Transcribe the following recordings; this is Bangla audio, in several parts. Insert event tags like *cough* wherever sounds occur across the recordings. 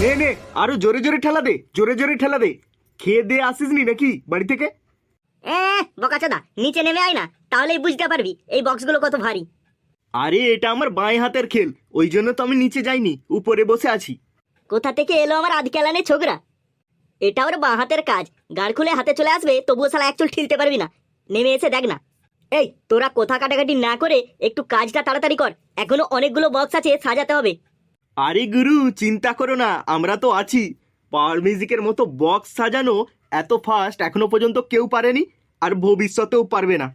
নে নে আরও জোরে জোরে ঠেলা দে জোরে জোরে ঠেলা দে। খেয়ে দিয়ে আসিস নি নাকি বাড়ি থেকে? এ বোকাচোদা নিচে নেমে আয় না তাহলেই বুঝতে পারবি এই বক্সগুলো কত ভারী। আরে এটা আমার বাঁয়ে হাতের খেল ওই জন্য তো আমি নিচে যাইনি উপরে বসে আছি। কোথা থেকে এলো আমার আধকেলানে ছোকরা? এটা ওর বাঁ হাতের কাজ গাড় খুলে হাতে চলে আসবে তবুও সালা একচুল ঠিলতে পারবি না। নেমে এসে দেখ না। এই তোরা কোথা কাটাকাটি না করে একটু কাজটা তাড়াতাড়ি কর এখনও অনেকগুলো বক্স আছে সাজাতে হবে। আরে গুরু, চিন্তা করো না, আমরা তো আছি। পাওয়ার মিউজিকের মতো বক্স সাজানো এত ফাস্ট এখনও পর্যন্ত কেউ পারেনি আর ভবিষ্যতেও পারবে না।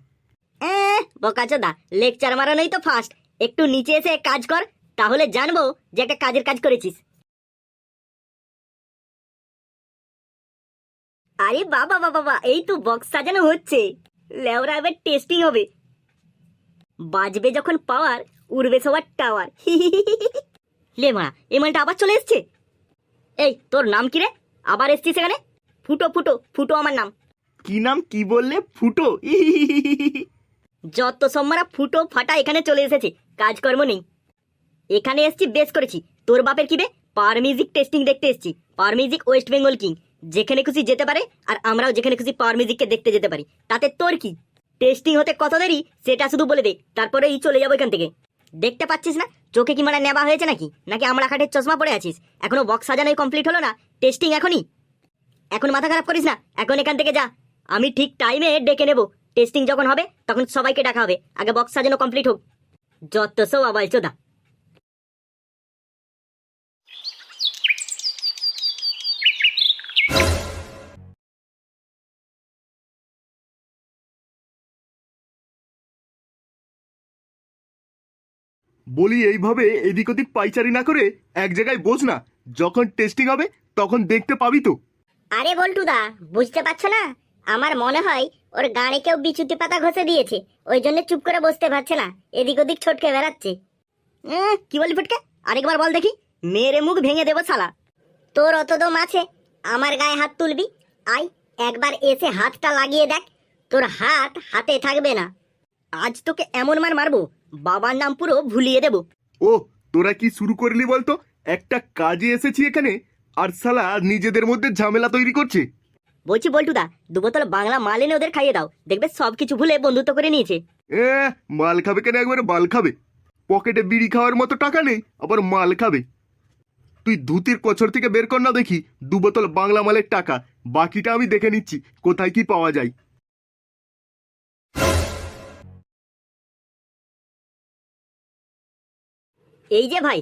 বোকাচোদা লেকচার মারানোই তো ফার্স্ট একটু নিচে এসে কাজ কর, তাহলে জানব যে একটা কাজের কাজ করেছিস। আরে বাবা বাবা বাবা, এই তো বক্স সাজানো হচ্ছে। লেওরা, এবার টেস্টিং হবে। বাজবে যখন পাওয়ার উড়বে সবার টাওয়ার *laughs* লে মা এ মালটা আবার চলে এসছে। এই তোর নাম কি রে? আবার এসছিস সেখানে ফুটো ফুটো ফুটো আমার নাম। কি নাম কি বললে? ফুটো। যত সম্মারা ফুটো ফাটা এখানে চলে এসেছে কাজকর্ম নেই। এখানে এসছি বেশ করেছি। তোর বাপের কি বে? পার মিউজিক টেস্টিং দেখতে এসছি পার মিউজিক ওয়েস্ট বেঙ্গল কিং। যেখানে খুশি যেতে পারে আর আমরাও যেখানে খুশি পাওয়ার মিউজিককে দেখতে যেতে পারি। তাতে তোর কি? টেস্টিং হতে কত দেরি সেটা শুধু বলে দে তারপরে এই চলে যাব এখান থেকে। দেখতে পাচ্ছিস না? চোখে কি মানে নেওয়া হয়েছে নাকি? নাকি আমরা খাটের চশমা পড়ে আছিস? এখনও বক্স সাজানোই কমপ্লিট হলো না? টেস্টিং এখনই? এখন মাথা খারাপ করিস না? এখন এখান থেকে যা। আমি ঠিক টাইমে ডেকে নেব। টেস্টিং যখন হবে, তখন সবাইকে ডাকা হবে। আগে বক্স সাজানো কমপ্লিট হোক। যত সব আবাল চোদা। বলি এইভাবে এদিক ওদিক পাইচারি না করে এক জায়গায় বস না। যখন টেস্টিং হবে, তখন দেখতে পাবি তো। আরে বল্টুদা, বুঝতে পারছ না? আমার মনে হয় ওর গানে কেউ বিচুতি পাতা ঘষে দিয়েছে। ওই জন্য চুপ করে বসতে পারছে না। এদিক ওদিক ছটকে বেড়াচ্ছে। কি বলি ফুটকে? আরেকবার বল দেখি। মেরে মুখ ভেঙে দেবো শালা। তোর অত দম আছে? আমার গায়ে হাত তুলবি? আই, একবার এসে হাতটা লাগিয়ে দেখ। তোর হাত হাতে থাকবে না। আজ তোকে এমন মার মারবো বাবার নাম পুরো ভুলিয়ে দেবো। ও তোরা কি শুরু করলি বলতো? একটা কাজে এসেছি এখানে আর সালা নিজেদের মধ্যে ঝামেলা তৈরি করছে। বলছি বল্টুদা দু বোতল বাংলা মাল এনে ওদের খাইয়ে দাও। দেখবে সব কিছু ভুলে বন্ধুত্ব করে নিয়েছে। এ মাল খাবে কেন একবারে? মাল খাবে। পকেটে বিড়ি খাওয়ার মতো টাকা নেই আবার মাল খাবে। তুই ধুতির কছর থেকে বের কর না দেখি দু বোতল বাংলা মালের টাকা। বাকিটা আমি দেখে নিচ্ছি কোথায় কি পাওয়া যায়। এই যে ভাই,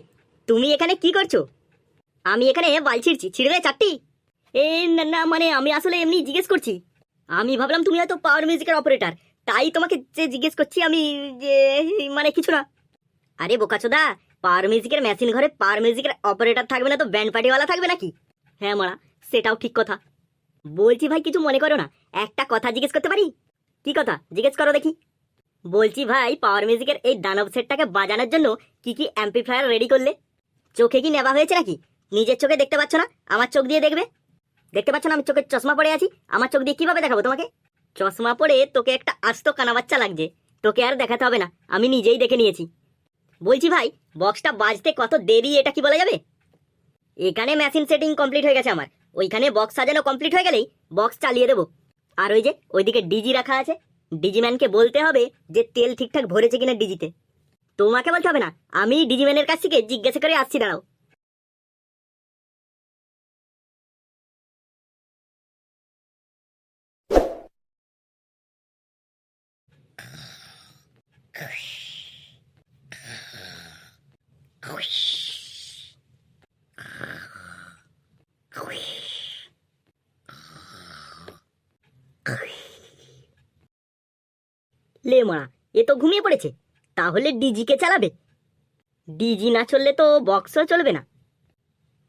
তুমি এখানে কি করছ? আমি এখানে বাল ছিড়ছি ছিড়বে চারটি। এ, না মানে আমি আসলে এমনি জিজ্ঞেস করছি। আমি ভাবলাম তুমি হয়তো পাওয়ার মিউজিকের অপারেটর তাই তোমাকে যে জিজ্ঞেস করছি আমি যে মানে কিছু না। আরে বোকাচোদা পাওয়ার মিউজিকের মেশিন ঘরে পাওয়ার মিউজিকের অপারেটর থাকবে না তো ব্যান্ড পার্টিওয়ালা থাকবে নাকি? হ্যাঁ মারা, সেটাও ঠিক কথা। বলছি ভাই, কিছু মনে করো না, একটা কথা জিজ্ঞেস করতে পারি? কি কথা? জিজ্ঞেস করো দেখি। বলছি ভাই পাওয়ার মিউজিকের এই দানব সেটটাকে বাজানোর জন্য কি কি অ্যাম্পিফায়ার রেডি করলে? চোখে কি নেওয়া হয়েছে নাকি? নিজের চোখে দেখতে পাচ্ছ না? আমার চোখ দিয়ে দেখবে? দেখতে পাচ্ছ না? আমি চোখের চশমা পরে আছি। আমার চোখ দিয়ে কীভাবে দেখাবো তোমাকে? চশমা পরে তোকে একটা আস্ত কানা বাচ্চা লাগছে। তোকে আর দেখাতে হবে না। আমি নিজেই দেখে নিয়েছি। বলছি ভাই বক্সটা বাজতে কত দেরি এটা কি বলা যাবে? এখানে মেশিন সেটিং কমপ্লিট হয়ে গেছে আমার। ওইখানে বক্স সাজানো কমপ্লিট হয়ে গেলেই বক্স চালিয়ে দেবো। আর ওই যে, ওইদিকে ডিজি রাখা আছে। ডিজিম্যানকে বলতে হবে যে তেল ঠিকঠাক ভরেছে কিনা ডিজিতে। তোমাকে বলতে হবে না, আমি ডিজিম্যানের কাছ থেকে জিজ্ঞাসা করে আসছি, দাঁড়াও। লে মারা এ তো ঘুমিয়ে পড়েছে তাহলে ডিজিকে চালাবে। ডিজি না চললে তো বক্সও চলবে না।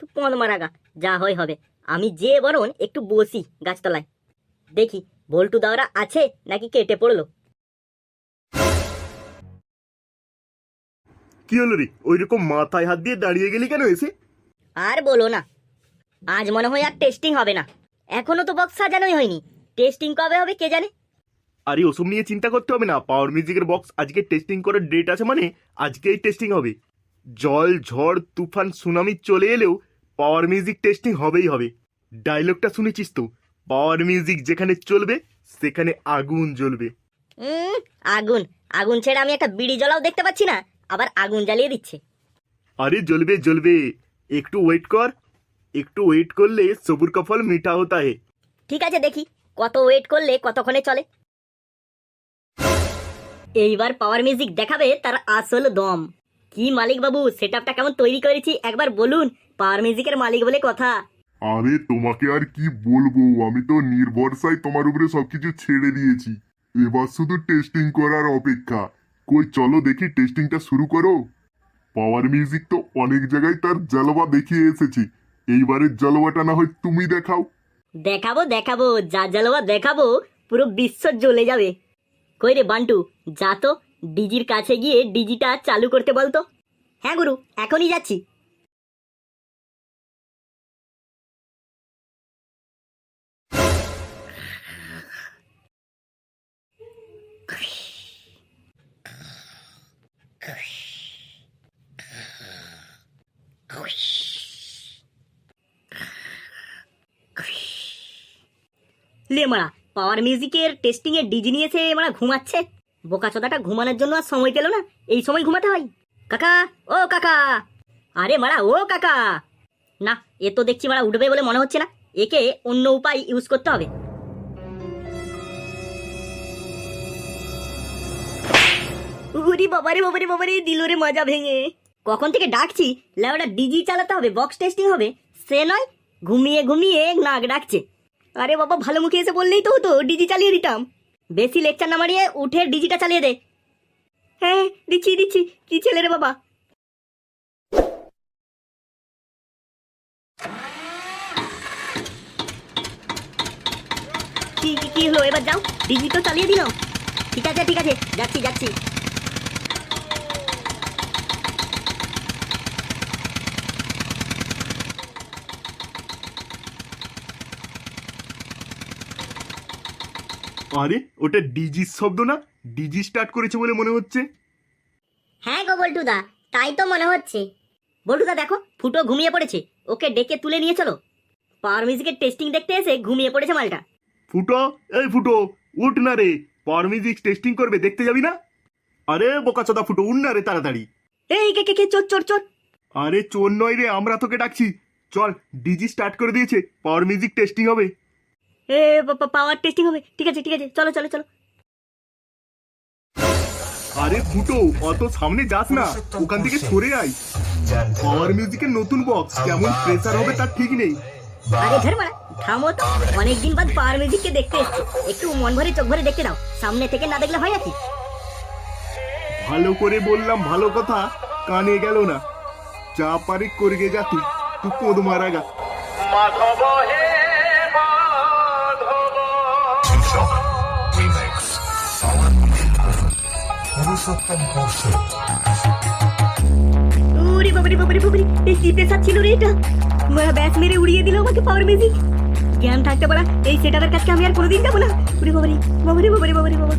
তো পন মারা গা যা হয় হবে। আমি যে বরং একটু বসি গাছতলায়। দেখি বল্টু দাওরা আছে নাকি কেটে পড়ল? কি হলো রে? ওই রকম মাথায় হাত দিয়ে দাঁড়িয়ে গেলি কেন এসে? আর বলো না। আজ মনে হয় আর টেস্টিং হবে না। এখনও তো বক্স সাজানোই হয়নি। টেস্টিং কবে হবে কে জানে? আরে ওসব নিয়ে চিন্তা করতে হবে না পাওয়ার মিউজিকের বক্স আজকে টেস্টিং করার ডেট আছে মানে আজকেই টেস্টিং হবে। জল ঝড় তুফান সুনামি চলে এলেও পাওয়ার মিউজিক টেস্টিং হবেই হবে। ডায়লগটা শুনেছিস তো? পাওয়ার মিউজিক যেখানে চলবে সেখানে আগুন জ্বলবে। আগুন। আগুন ছেড়ে আমি একটা বিড়ি জ্বলাও দেখতে পাচ্ছি না আবার আগুন জ্বালিয়ে দিচ্ছে। আরে জ্বলবে জ্বলবে। একটু ওয়েট কর। একটু ওয়েট করলে সবুর কফল ফল মিঠা হতা হে ঠিক আছে দেখি। কত ওয়েট করলে কতক্ষণে চলে? এইবার পাওয়ার মিউজিক দেখাবে তার আসল দম। কি মালিক বাবু সেটআপটা কেমন তৈরি করেছি? একবার বলুন পাওয়ার মিউজিকের মালিক বলে কথা। আরে তোমাকে আর কি বলব? আমি তো নির্ভরসায় তোমার উপরে সবকিছু ছেড়ে দিয়েছি। এবার শুধু টেস্টিং করার অপেক্ষা। কই চলো দেখি টেস্টিংটা শুরু করো। পাওয়ার মিউজিক তো অনেক জায়গায় তার জলবা দেখিয়ে এসেছি। এইবারের জলবাটা না হয় তুমি দেখাও। দেখাবো দেখাবো। যা জ্বালবা দেখাবো পুরো বিশ্ব জ্বলে যাবে। কই রে বান্টু, যা তো, ডিজির কাছে গিয়ে ডিজিটা চালু করতে বলতো হ্যাঁ গুরু, এখনই যাচ্ছি। লে পাওয়ার মিউজিকের টেস্টিং এর ডিজি নিয়েছে মারা ঘুমাচ্ছে। বোকা চোদাটা ঘুমানোর জন্য আর সময় পেল না। এই সময় ঘুমাতে হয়। কাকা, ও কাকা। আরে মারা, ও কাকা। না, এ তো দেখছি মারা উঠবে বলে মনে হচ্ছে না। একে অন্য উপায় ইউজ করতে হবে। উরি বাবারে বাবারে বাবারে দিল রে মজা ভেঙে। কখন থেকে ডাকছি? লেওটা ডিজি চালাতে হবে বক্স টেস্টিং হবে। সে নয়, ঘুমিয়ে ঘুমিয়ে নাক ডাকছে। আরে বাবা, ভালো মুখে এসে বললেই তো হতো ডিজি চালিয়ে দিতাম। বেশি লেকচার না মারিয়ে উঠে ডিজিটা চালিয়ে দে। হ্যাঁ দিচ্ছি দিচ্ছি। কি ছেলে রে বাবা। কি কি হলো? এবার যাও। ডিজি তো চালিয়ে দিল ঠিক আছে ঠিক আছে। যাচ্ছি যাচ্ছি। আরে ওটা ডিজি শব্দ না? ডিজি স্টার্ট করেছে বলে মনে হচ্ছে। হ্যাঁ গো বল্টুদা তাই তো মনে হচ্ছে। বল্টুদা দেখো ফুটো ঘুমিয়ে পড়েছে। ওকে ডেকে তুলে নিয়ে চলো। পাওয়ার মিউজিকের টেস্টিং দেখতে এসে ঘুমিয়ে পড়েছে মালটা। ফুটো এই ফুটো উঠ না রে। পাওয়ার মিউজিক টেস্টিং করবে দেখতে যাবি না? আরে বোকাচোদা ফুটো উঠ না রে তাড়াতাড়ি। এই কে কে কে চোর চোর চোর। আরে চোর নয় রে আমরা তোকে ডাকছি। চল ডিজি স্টার্ট করে দিয়েছে পাওয়ার মিউজিক টেস্টিং হবে। এ পাওয়ার টেস্টিং হবে। ঠিক আছে ঠিক আছে চলো চলো চলো। আরে ফুটো অত সামনে যাস না। ওখান থেকে সরে আয়। পাওয়ার মিউজিকের নতুন বক্স কেমন প্রেসার হবে তার ঠিক নেই। আরে ধর মারা থামো তো। অনেকদিন বাদ পাওয়ার মিউজিককে দেখতে এসছি। একটু মন ভরে চোখ ভরে দেখতে দাও। সামনে থেকে না দেখলে হয় নাকি? ভালো করে বললাম ভালো কথা। কানে গেল না। যা পারে করে গে যা তুই। তুই কোদ মারা গা। T-Shock পুরুষোত্তম করছে। উরি বাবারি বাবারি বাবারি এই কি পেশা ছিল রে এটা। মারা উড়িয়ে দিল আমাকে পাওয়ার মিউজিক জ্ঞান থাকতে পারা, এই সেটার কাছে আমি আর কোনোদিন যাব না। ওরে বাবারি বাবারি বাবারি বাবারি বাবা।